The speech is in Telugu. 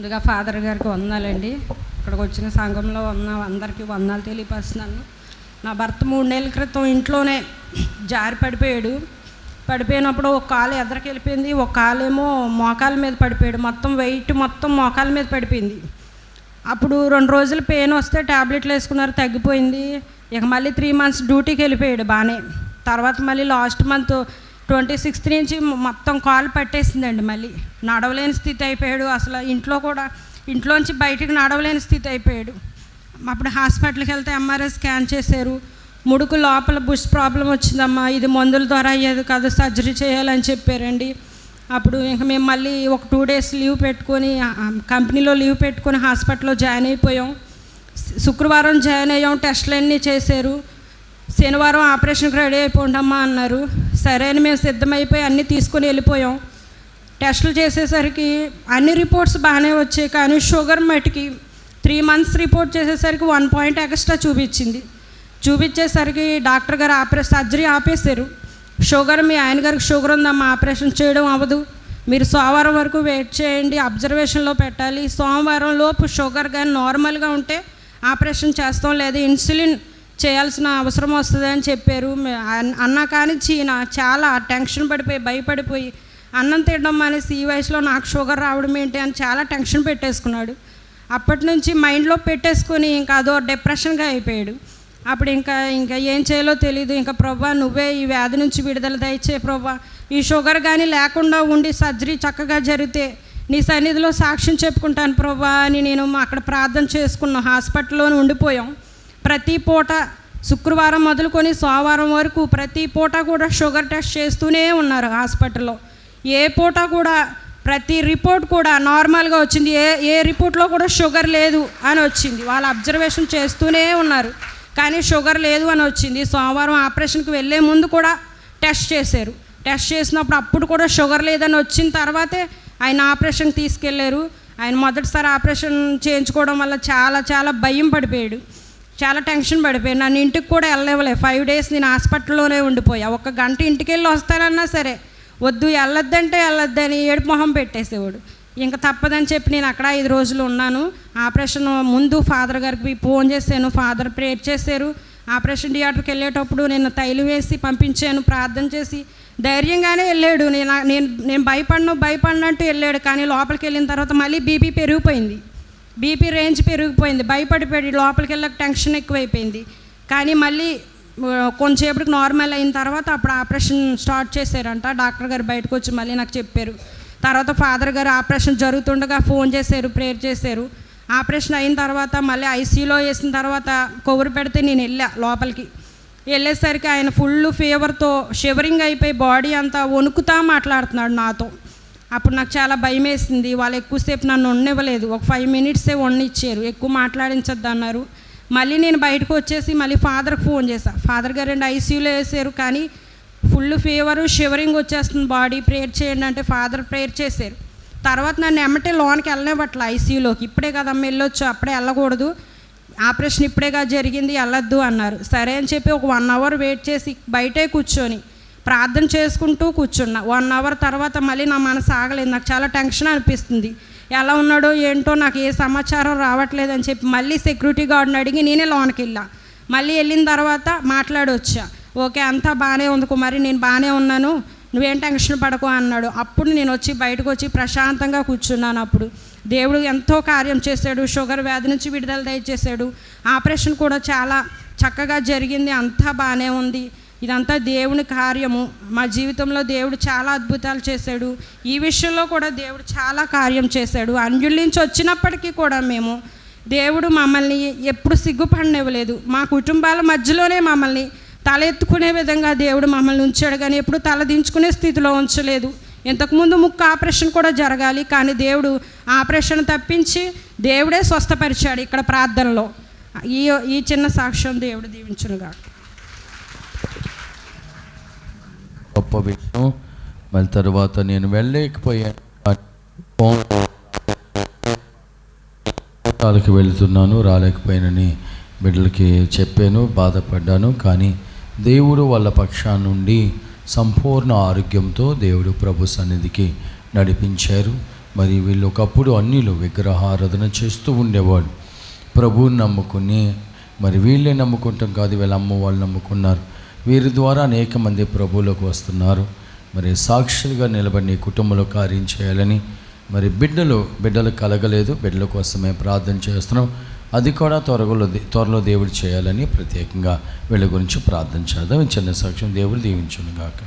ముందుగా ఫాదర్ గారికి వందాలండి. ఇక్కడికి వచ్చిన సంఘంలో ఉన్న అందరికీ వందాలు తెలియపరుస్తున్నాను. నా భర్త మూడు నెలల క్రితం ఇంట్లోనే జారి పడిపోయాడు. పడిపోయినప్పుడు ఒక కాలు ఎదరికి వెళ్ళిపోయింది ఒక కాలేమో మోకాల మీద పడిపోయాడు. మొత్తం వెయిట్ మొత్తం మోకాల మీద పడిపోయింది. అప్పుడు రెండు రోజులు పెయిన్ వస్తే ట్యాబ్లెట్లు వేసుకున్నారు తగ్గిపోయింది. ఇక మళ్ళీ త్రీ మంత్స్ డ్యూటీకి వెళ్ళిపోయాడు బాగానే తర్వాత మళ్ళీ లాస్ట్ మంత్ ట్వంటీ సిక్స్త్ నుంచి మొత్తం కాలు పట్టేసిందండి మళ్ళీ. నడవలేని స్థితి అయిపోయాడు. అసలు ఇంట్లో కూడా ఇంట్లోంచి బయటికి నడవలేని స్థితి అయిపోయాడు. అప్పుడు హాస్పిటల్కి వెళ్తే ఎంఆర్ఐ స్కాన్ చేశారు. ముడుకు లోపల బుష్ ప్రాబ్లం వచ్చిందమ్మా. ఇది మందుల ద్వారా అయ్యేది కాదు సర్జరీ చేయాలని చెప్పారండి. అప్పుడు ఇంక మేము మళ్ళీ ఒక టూ డేస్ లీవ్ పెట్టుకొని కంపెనీలో లీవ్ పెట్టుకొని హాస్పిటల్లో జాయిన్ అయిపోయాం. శుక్రవారం జాయిన్ అయ్యాం. టెస్టులన్నీ చేశారు. శనివారం ఆపరేషన్కి రెడీ అయిపోండమ్మా అన్నారు. సరే అని మేము సిద్ధమైపోయి అన్నీ తీసుకొని వెళ్ళిపోయాం. టెస్టులు చేసేసరికి అన్ని రిపోర్ట్స్ బాగానే వచ్చాయి కానీ షుగర్ మటుకి త్రీ మంత్స్ రిపోర్ట్ చేసేసరికి వన్ పాయింట్ ఎక్స్ట్రా చూపించింది. చూపించేసరికి డాక్టర్ గారు ఆపరే సర్జరీ ఆపేశారు. షుగర్ మీ ఆయన గారికి షుగర్ ఉందమ్మా ఆపరేషన్ చేయడం అవ్వదు. మీరు సోమవారం వరకు వెయిట్ చేయండి అబ్జర్వేషన్లో పెట్టాలి. సోమవారం లోపు షుగర్ కానీ నార్మల్గా ఉంటే ఆపరేషన్ చేస్తాం లేదా ఇన్సులిన్ చేయాల్సిన అవసరం వస్తుంది అని చెప్పారు. అన్న అన్- అన్నా కానీ చీన చాలా టెన్షన్ పడిపోయి భయపడిపోయి అన్నం తినడం అనేసి ఈ వయసులో నాకు షుగర్ రావడం ఏంటి అని చాలా టెన్షన్ పెట్టేసుకున్నాడు. అప్పటి నుంచి మైండ్లో పెట్టేసుకొని ఇంకా అదో డిప్రెషన్గా అయిపోయాడు. అప్పుడు ఇంకా ఇంకా ఏం చేయాలో తెలియదు ఇంకా ప్రభా నువ్వే ఈ వ్యాధి నుంచి విడుదల దయచే ప్రభా. ఈ షుగర్ కానీ లేకుండా ఉండి సర్జరీ చక్కగా జరిగితే నీ సన్నిధిలో సాక్ష్యం చెప్పుకుంటాను ప్రభా అని నేను అక్కడ ప్రార్థన చేసుకున్నాం హాస్పిటల్లోనే ఉండిపోయాం. ప్రతి పూట శుక్రవారం మొదలుకొని సోమవారం వరకు ప్రతి పూట కూడా షుగర్ టెస్ట్ చేస్తూనే ఉన్నారు హాస్పిటల్లో. ఏ పూట కూడా ప్రతి రిపోర్ట్ కూడా నార్మల్గా వచ్చింది. ఏ ఏ రిపోర్ట్లో కూడా షుగర్ లేదు అని వచ్చింది. వాళ్ళు అబ్జర్వేషన్ చేస్తూనే ఉన్నారు. కానీ షుగర్ లేదు అని వచ్చింది. సోమవారం ఆపరేషన్కి వెళ్ళే ముందు కూడా టెస్ట్ చేశారు. టెస్ట్ చేసినప్పుడు అప్పుడు కూడా షుగర్ లేదని వచ్చిన తర్వాతే ఆయన ఆపరేషన్కి తీసుకెళ్ళారు ఆయన మొదటిసారి ఆపరేషన్ చేయించుకోవడం వల్ల చాలా చాలా భయం పడిపోయాడు. చాలా టెన్షన్ పడిపోయి నన్ను ఇంటికి కూడా వెళ్ళలేవలే ఫైవ్ డేస్ నేను హాస్పిటల్లోనే ఉండిపోయా. ఒక గంట ఇంటికి వెళ్ళి వస్తానన్నా సరే వద్దు వెళ్ళొద్దంటే వెళ్ళొద్దని ఏడు మొహం పెట్టేసేవాడు. ఇంకా తప్పదని చెప్పి నేను అక్కడ ఐదు రోజులు ఉన్నాను. ఆపరేషన్ ముందు ఫాదర్ గారికి ఫోన్ చేశాను. ఫాదర్ ప్రేయర్ చేశారు. ఆపరేషన్ థియేటర్కి వెళ్ళేటప్పుడు నేను తైలు వేసి పంపించాను ప్రార్థన చేసి. ధైర్యంగానే వెళ్ళాడు. నేను నేను నేను భయపడను భయపడినట్టు వెళ్ళాడు. కానీ లోపలికి వెళ్ళిన తర్వాత మళ్ళీ బీపీ పెరిగిపోయింది. బీపీ రేంజ్ పెరిగిపోయింది. భయపడిపోయి లోపలికి వెళ్ళక టెన్షన్ ఎక్కువైపోయింది. కానీ మళ్ళీ కొంచెంసేపటికి నార్మల్ అయిన తర్వాత అప్పుడు ఆపరేషన్ స్టార్ట్ చేశారంట. డాక్టర్ గారు బయటకు వచ్చి మళ్ళీ నాకు చెప్పారు. తర్వాత ఫాదర్ గారు ఆపరేషన్ జరుగుతుండగా ఫోన్ చేశారు ప్రేయర్ చేశారు. ఆపరేషన్ అయిన తర్వాత మళ్ళీ ఐసీలో వేసిన తర్వాత కొవ్వరు పెడితే నేను వెళ్ళా లోపలికి. వెళ్ళేసరికి ఆయన ఫుల్ ఫీవర్తో షివరింగ్ అయిపోయి బాడీ అంతా వణుకుతా మాట్లాడుతున్నాడు నాతో. అప్పుడు నాకు చాలా భయం వేసింది వాళ్ళు ఎక్కువసేపు నన్ను ఉండనివ్వలేదు. ఒక ఫైవ్ మినిట్సే వండిచ్చారు ఎక్కువ మాట్లాడించొద్దు అన్నారు. మళ్ళీ నేను బయటకు వచ్చేసి మళ్ళీ ఫాదర్కి ఫోన్ చేశాను ఫాదర్ గారు రెండు ఐసీయూలో వేసారు కానీ ఫుల్ ఫీవరు షివరింగ్ వచ్చేస్తుంది బాడీ. ప్రేయర్ చేయండి అంటే ఫాదర్ ప్రేయర్ చేశారు. తర్వాత నన్ను ఎమ్మటే లోనికి వెళ్ళనివ్వట్ల ఐసీయూలోకి. ఇప్పుడే కదమ్మ వెళ్ళొచ్చు. అప్పుడే వెళ్ళకూడదు. ఆపరేషన్ ఇప్పుడేగా జరిగింది. వెళ్ళొద్దు అన్నారు. సరే అని చెప్పి ఒక వన్ అవర్ వెయిట్ చేసి బయటే కూర్చొని ప్రార్థన చేసుకుంటూ కూర్చున్నా. వన్ అవర్ తర్వాత మళ్ళీ నా మనసు ఆగలేదు. నాకు చాలా టెన్షన్ అనిపిస్తుంది. ఎలా ఉన్నాడో ఏంటో నాకు ఏ సమాచారం రావట్లేదు అని చెప్పి మళ్ళీ సెక్యూరిటీ గార్డ్ని అడిగి నేనే లోనికి వెళ్ళా. మళ్ళీ వెళ్ళిన తర్వాత మాట్లాడొచ్చా. ఓకే అంతా బాగానే ఉంది కుమారి నేను బాగానే ఉన్నాను. నువ్వేం టెన్షన్ పడకు అన్నాడు. అప్పుడు నేను వచ్చి బయటకు వచ్చి ప్రశాంతంగా కూర్చున్నాను అప్పుడు. దేవుడు ఎంతో కార్యం చేశాడు. షుగర్ వ్యాధి నుంచి విడుదల దయచేశాడు. ఆపరేషన్ కూడా చాలా చక్కగా జరిగింది. అంతా బాగానే ఉంది. ఇదంతా దేవుని కార్యము. మా జీవితంలో దేవుడు చాలా అద్భుతాలు చేశాడు. ఈ విషయంలో కూడా దేవుడు చాలా కార్యం చేశాడు. అంజుల నుంచి వచ్చినప్పటికీ కూడా మేము దేవుడు మమ్మల్ని ఎప్పుడు సిగ్గుపడనివ్వలేదు. మా కుటుంబాల మధ్యలోనే మమ్మల్ని తల ఎత్తుకునే విధంగా దేవుడు మమ్మల్ని ఉంచాడు. కానీ ఎప్పుడు తల దించుకునే స్థితిలో ఉంచలేదు. ఇంతకుముందు ముక్కు ఆపరేషన్ కూడా జరగాలి. కానీ దేవుడు ఆపరేషన్ తప్పించి దేవుడే స్వస్థపరిచాడు ఇక్కడ ప్రార్థనలో. ఈ ఈ చిన్న సాక్ష్యం దేవుడు దీవించునుగా గొప్ప విషయం. మళ్ళీ తర్వాత నేను వెళ్ళలేకపోయాను. ఫోన్ వాళ్ళకి రాలేకపోయానని బిడ్డలకి చెప్పాను బాధపడ్డాను. కానీ దేవుడు వాళ్ళ పక్షా నుండి సంపూర్ణ ఆరోగ్యంతో దేవుడు ప్రభు సన్నిధికి నడిపించారు. మరి వీళ్ళు ఒకప్పుడు అన్యులు విగ్రహారాధన చేస్తూ ఉండేవాళ్ళు. ప్రభువుని నమ్ముకుని మరి వీళ్ళే నమ్ముకుంటాం కాదు వీళ్ళ అమ్మ వాళ్ళు నమ్ముకున్నారు. వీరి ద్వారా అనేక మంది ప్రభువులోకి వస్తున్నారు. మరి సాక్షులుగా నిలబడి కుటుంబంలో కార్యం చేయాలని మరి బిడ్డలు బిడ్డలు కలగలేదు. బిడ్డల కోసమే ప్రార్థన చేస్తున్నాం. అది కూడా త్వరలో త్వరలో దేవుడు చేయాలని ప్రత్యేకంగా వీళ్ళ గురించి ప్రార్థన చేద్దాం. చిన్న సాక్ష్యం దేవుడు దీవించును గాక